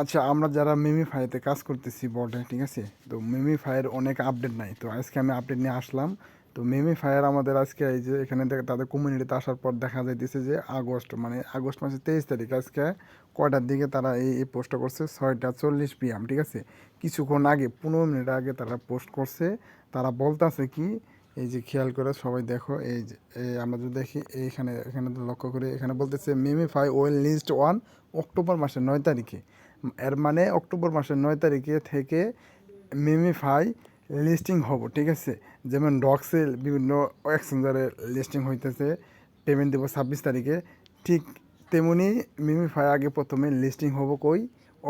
আচ্ছা আমরা যারা মেমি মিমিফাইতে কাজ করতেছি বোর্ডে ঠিক আছে? তো মিমিফাইয়ের অনেক আপডেট নাই। তো আজকে আমি আপডেট নিয়ে আসলাম। তো মিমিফায়ার আমাদের আজকে এই যে এখানে তাদের কমিউনিটিতে আসার পর দেখা যাইতেছে যে আগস্ট মানে আগস্ট মাসের তেইশ তারিখ, আজকে কয়টার দিকে তারা এই এই পোস্টটা করছে? ছয়টা চল্লিশ পিএম ঠিক আছে? কিছুক্ষণ আগে, পনেরো মিনিট আগে তারা পোস্ট করছে। তারা বলতাছে কি এই যে খেয়াল করে সবাই দেখো, এই যে আমরা যদি দেখি, এইখানে, এখানে লক্ষ্য করে, এখানে বলতেছে Memefi will list one October মাসের নয় তারিখে। এর মানে অক্টোবর মাসের নয় তারিখে থেকে মিমিফাই লিস্টিং হব, ঠিক আছে? যেমন ডক্সে বিভিন্ন এক্সচেঞ্জারে লিস্টিং হইতেছে পেমেন্ট দেবো ছাব্বিশ তারিখে। ঠিক তেমনি মিমিফাই আগে প্রথমে লিস্টিং হব কই?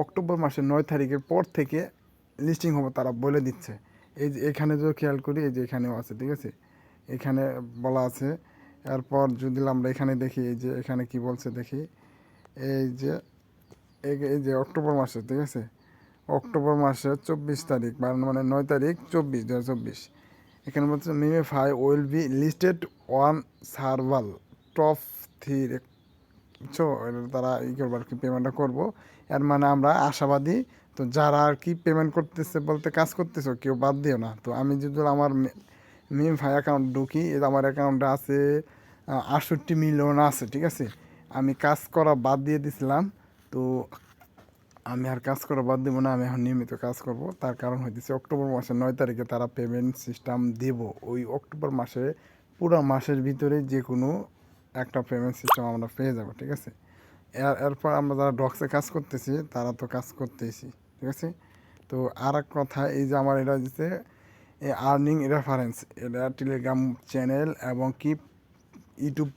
অক্টোবর মাসের নয় তারিখের পর থেকে লিস্টিং হব তারা বলে দিচ্ছে। এই যে এখানে যদি খেয়াল করি, এই যে এখানেও আছে, ঠিক আছে? এখানে বলা আছে, এরপর যদি আমরা এখানে দেখি, এই যে এখানে কি বলছে দেখি? এই যে, এই- যে অক্টোবর মাসে, ঠিক আছে? অক্টোবর মাসের চব্বিশ তারিখ, বা মানে নয় তারিখ, চব্বিশ দু চব্বিশ। এখানে বলছে Memefi will be listed one several top three বুঝছ? তারা ই করব আর কি পেমেন্টটা করব। এর মানে আমরা আশাবাদী তো যারা আর কি পেমেন্ট করতেছে বলতে কাজ করতেছো, কেউ বাদ দিও না। তো আমি যদি আমার মিম ভাই অ্যাকাউন্ট ঢুকি আমার অ্যাকাউন্টে আছে আটষট্টি মিলিয়ন আছে, ঠিক আছে? আমি কাজ করা বাদ দিয়ে দিছিলাম, তো আমি আর কাজ করা বাদ দেবো না, আমি এখন নিয়মিত কাজ করব। তার কারণ হইতেছে অক্টোবর মাসের নয় তারিখে তারা পেমেন্ট সিস্টেম দেব। ওই অক্টোবর মাসে, পুরো মাসের ভিতরে যে কোনো একটা পেমেন্ট সিস্টেম আমরা পেয়ে যাব, ঠিক আছে? এর, এরপর আমরা যারা ডক্সে কাজ করতেছি, তারা তো কাজ করতেছি। ঠিক আছে? তো আর এক কথা, এই যে আমার এটা দিচ্ছে আর্নিং রেফারেন্স এটা টেলিগ্রাম চ্যানেল এবং কি ইউটিউব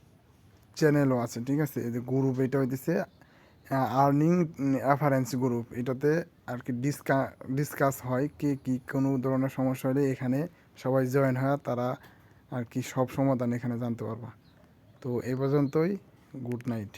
চ্যানেলও আছে, ঠিক আছে? এই যে গ্রুপ এটা হইতেছে আর্নিং রেফারেন্স গ্রুপ এটাতে আর কি ডিসকা ডিসকাস হয় কে কী, কোনো ধরনের সমস্যা হলে এখানে সবাই জয়েন হয়, তারা আর কি সব সমাধান এখানে জানতে পারবা। তো এই পর্যন্তই গুড নাইট